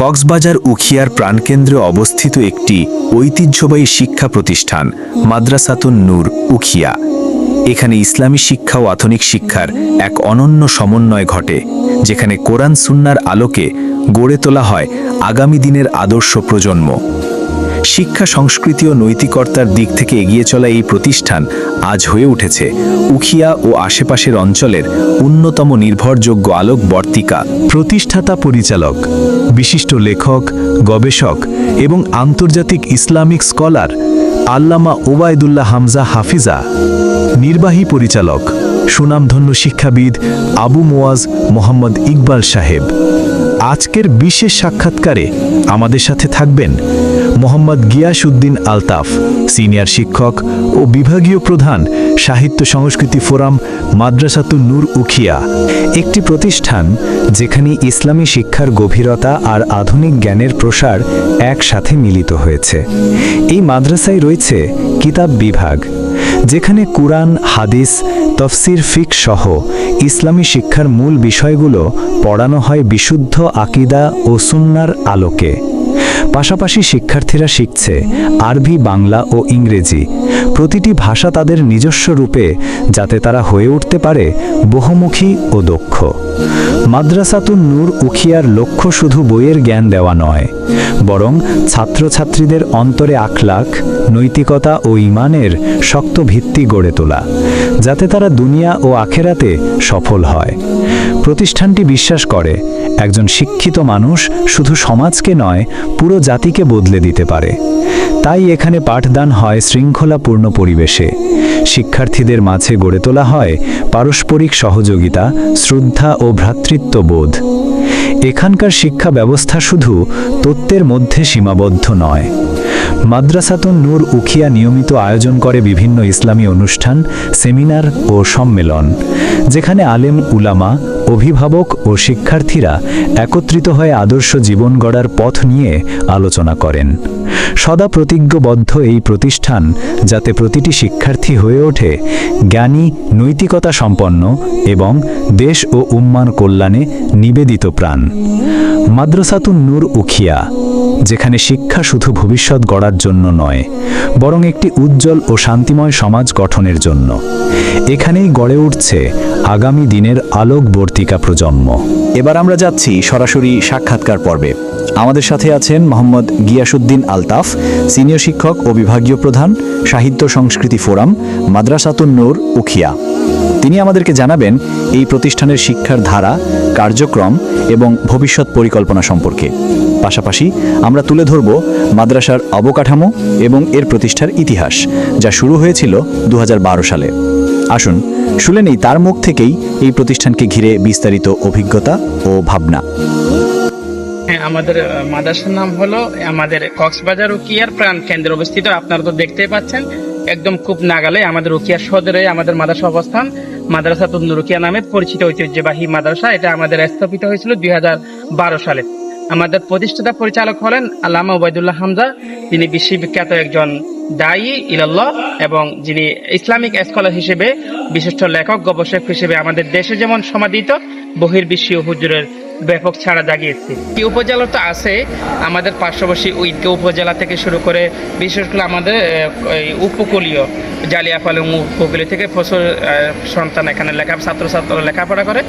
কক্সবাজার উখিয়ার প্রাণকেন্দ্রে অবস্থিত একটি ঐতিহ্যবাহী শিক্ষা প্রতিষ্ঠান, মাদ্রাসাতুন নূর উখিয়া। এখানে ইসলামী শিক্ষা ও আধুনিক শিক্ষার এক অনন্য সমন্বয় ঘটে, যেখানে কোরআন সুন্নার আলোকে গড়ে তোলা হয় আগামী দিনের আদর্শ প্রজন্ম। শিক্ষা, সংস্কৃতি ও নৈতিকতার দিক থেকে এগিয়ে চলা এই প্রতিষ্ঠান আজ হয়ে উঠেছে উখিয়া ও আশেপাশের অঞ্চলের অন্যতম নির্ভরযোগ্য আলোক বর্তিকা, প্রতিষ্ঠাতা পরিচালক, বিশিষ্ট লেখক, গবেষক এবং আন্তর্জাতিক ইসলামিক স্কলার আল্লামা ওবায়দুল্লাহ হামজা হাফিজা, নির্বাহী পরিচালক, সুনামধন্য শিক্ষাবিদ আবু মোয়াজ মোহাম্মদ ইকবাল সাহেব। আজকের বিশেষ সাক্ষাৎকারে আমাদের সাথে থাকবেন মোহাম্মদ গিয়াসউদ্দিন আলতাফ, সিনিয়র শিক্ষক ও বিভাগীয় প্রধান, সাহিত্য সংস্কৃতি ফোরাম মাদ্রাসাতু নূর উখিয়া। একটি প্রতিষ্ঠান যেখানে ইসলামী শিক্ষার গভীরতা আর আধুনিক জ্ঞানের প্রসার একসাথে মিলিত হয়েছে। এই মাদ্রাসায় রয়েছে কিতাব বিভাগ, যেখানে কুরআন, হাদিস, তফসির, ফিক সহ ইসলামী শিক্ষার মূল বিষয়গুলো পড়ানো হয় বিশুদ্ধ আকিদা ও সুন্নার আলোকে। পাশাপাশি শিক্ষার্থীরা শিখছে আরবি, বাংলা ও ইংরেজি। প্রতিটি ভাষা তাদের নিজস্ব রূপে, যাতে তারা হয়ে উঠতে পারে বহুমুখী ও দক্ষ। মাদ্রাসাতুন নূর উখিয়ার লক্ষ্য শুধু বইয়ের জ্ঞান দেওয়া নয়, বরং ছাত্রছাত্রীদের অন্তরে আখলাখ, নৈতিকতা ও ইমানের শক্ত ভিত্তি গড়ে তোলা, যাতে তারা দুনিয়া ও আখেরাতে সফল হয়। প্রতিষ্ঠানটি বিশ্বাস করে, একজন শিক্ষিত মানুষ শুধু সমাজকে নয়, পুরো জাতিকে বদলে দিতে পারে। তাই এখানে পাঠদান হয় শৃঙ্খলাপূর্ণ পরিবেশে। শিক্ষার্থীদের মাঝে গড়ে তোলা হয় পারস্পরিক সহযোগিতা, শ্রদ্ধা ও ভ্রাতৃত্ববোধ। এখানকার শিক্ষা ব্যবস্থা শুধু তত্ত্বের মধ্যে সীমাবদ্ধ নয়। মাদ্রাসাতুন নূর উখিয়া নিয়মিত আয়োজন করে বিভিন্ন ইসলামী অনুষ্ঠান, সেমিনার ও সম্মেলন, যেখানে আলেম, উলামা অভিভাবক ও শিক্ষার্থীরা একত্রিত হয়ে আদর্শ জীবন গড়ার পথ নিয়ে আলোচনা করেন। সদা প্রতিজ্ঞবদ্ধ এই প্রতিষ্ঠান যাতে প্রতিটি শিক্ষার্থী হয়ে ওঠে জ্ঞানী, নৈতিকতা সম্পন্ন এবং দেশ ও উম্মান কল্যাণে নিবেদিত প্রাণ। মাদ্রাসাতুন নূর উখিয়া, যেখানে শিক্ষা শুধু ভবিষ্যৎ গড়ার জন্য নয়, বরং একটি উজ্জ্বল ও শান্তিময় সমাজ গঠনের জন্য। এখানেই গড়ে উঠছে আগামী দিনের আলোকবর্তিকা প্রজন্ম। এবার আমরা যাচ্ছি সরাসরি সাক্ষাৎকার পর্বে। আমাদের সাথে আছেন মোহাম্মদ গিয়াসুদ্দিন আলতাফ, সিনিয়র শিক্ষক ও বিভাগীয় প্রধান, সাহিত্য সংস্কৃতি ফোরাম, মাদ্রাসাতুন নূর, উখিয়া। তিনি আমাদেরকে জানাবেন এই প্রতিষ্ঠানের শিক্ষার ধারা, কার্যক্রম এবং ভবিষ্যৎ পরিকল্পনা সম্পর্কে। পাশাপাশি আমরা তুলে ধরব মাদ্রাসার অবকাঠামো এবং এর প্রতিষ্ঠার ইতিহাস, যা শুরু হয়েছিল দু হাজার বারো সালে। আসুন শুনে নেই তার মুখ থেকেই এই প্রতিষ্ঠানকে ঘিরে বিস্তারিত অভিজ্ঞতা ও ভাবনা। হ্যাঁ আমাদের মাদ্রাসার নাম হলো, আমাদের কক্সবাজার উকিয়ার প্রাণ কেন্দ্রে অবস্থিত। আপনারা তো দেখতেই পাচ্ছেন, একদম খুব নাগালে আমাদের উকিয়া সদরে আমাদের মাদ্রাসা অবস্থান। মাদ্রাসা তুন্দুরুকিয়া নামে পরিচিত ঐতিহ্যবাহী মাদ্রাসা। এটা আমাদের স্থাপিত হয়েছিল দুই হাজার বারো সালে। আমাদের প্রতিষ্ঠাতা পরিচালক হলেন আল্লামা ওবায়দুল্লাহ হামজা। তিনি বিশ্ববিখ্যাত একজন দায়ী ইলাল্লাহ এবং যিনি ইসলামিক স্কলার হিসেবে, বিশিষ্ট লেখক, গবেষক হিসেবে আমাদের দেশে যেমন সমাদিত বহির্বিশ্বীয় হুজুরের ব্যাপক ছাড়া জাগিয়েছে। এই উপজেলা তো আছে আমাদের পার্শ্ববর্তী ঈদগাঁও উপজেলা থেকে শুরু করে বিশেষ করে আমাদের উপকূলীয় জালিয়াপালে উপকূলীয় থেকে প্রচুর সন্তান এখানে লেখা ছাত্রছাত্রীরা লেখাপড়া করে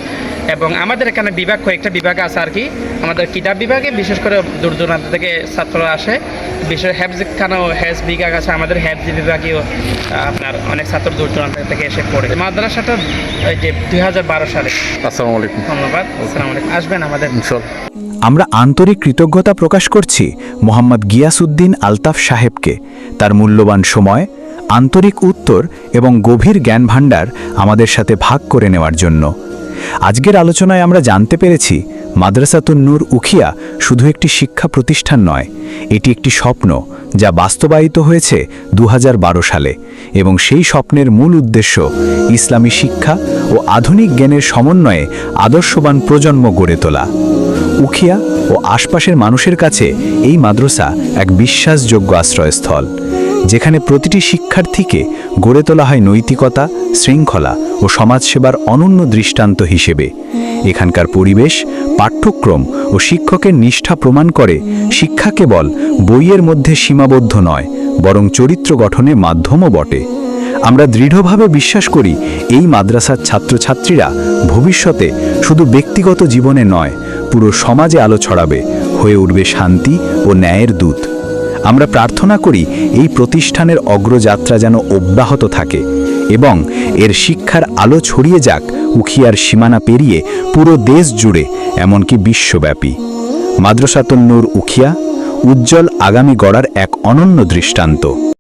এবং আমাদের এখানে বিভাগ কয়েকটা বিভাগ আছে আর কি। আমাদের কিতাব বিভাগে বিশেষ করে দূর দূরান্ত থেকে ছাত্ররা আসে। বিশেষ হ্যাবজ খানাও হ্যাজ বিভাগ আছে আমাদের হ্যাবজ বিভাগেও আপনার অনেক ছাত্র দূর দূরান্ত থেকে এসে পড়ে। মাদ্রাসাটা যে দুই হাজার বারো সালে। আসসালামু আলাইকুম। ধন্যবাদ। আসসালামু আলাইকুম। আসবেন? আমাদের। অঞ্চল আমরা আন্তরিক কৃতজ্ঞতা প্রকাশ করছি মোহাম্মদ গিয়াসউদ্দিন আলতাফ সাহেবকে। তার মূল্যবান সময় আন্তরিক উত্তর এবং গভীর জ্ঞান ভাণ্ডার আমাদের সাথে ভাগ করে নেওয়ার জন্য। আজকের আলোচনায় আমরা জানতে পেরেছি মাদ্রাসাতুন নূর উখিয়া শুধু একটি শিক্ষা প্রতিষ্ঠান নয়, এটি একটি স্বপ্ন যা বাস্তবায়িত হয়েছে দু হাজার বারো সালে এবং সেই স্বপ্নের মূল উদ্দেশ্য ইসলামী শিক্ষা ও আধুনিক জ্ঞানের সমন্বয়ে আদর্শবান প্রজন্ম গড়ে তোলা। উখিয়া ও আশপাশের মানুষের কাছে এই মাদ্রাসা এক বিশ্বাসযোগ্য আশ্রয়স্থল, যেখানে প্রতিটি শিক্ষার্থীকে গড়ে তোলা হয় নৈতিকতা, শৃঙ্খলা ও সমাজসেবার অনন্য দৃষ্টান্ত হিসেবে। এখানকার পরিবেশ, পাঠ্যক্রম ও শিক্ষকের নিষ্ঠা প্রমাণ করে শিক্ষা কেবল বইয়ের মধ্যে সীমাবদ্ধ নয়, বরং চরিত্র গঠনে মাধ্যমও বটে। আমরা দৃঢ়ভাবে বিশ্বাস করি এই মাদ্রাসার ছাত্রছাত্রীরা ভবিষ্যতে শুধু ব্যক্তিগত জীবনে নয়, পুরো সমাজে আলো ছড়াবে, হয়ে উঠবে শান্তি ও ন্যায়ের দূত। আমরা প্রার্থনা করি এই প্রতিষ্ঠানের অগ্রযাত্রা যেন অব্যাহত থাকে এবং এর শিক্ষার আলো ছড়িয়ে যাক উখিয়ার সীমানা পেরিয়ে পুরো দেশ জুড়ে, এমনকি বিশ্বব্যাপী। মাদ্রাসাতুন্নুর উখিয়া উজ্জ্বল আগামী গড়ার এক অনন্য দৃষ্টান্ত।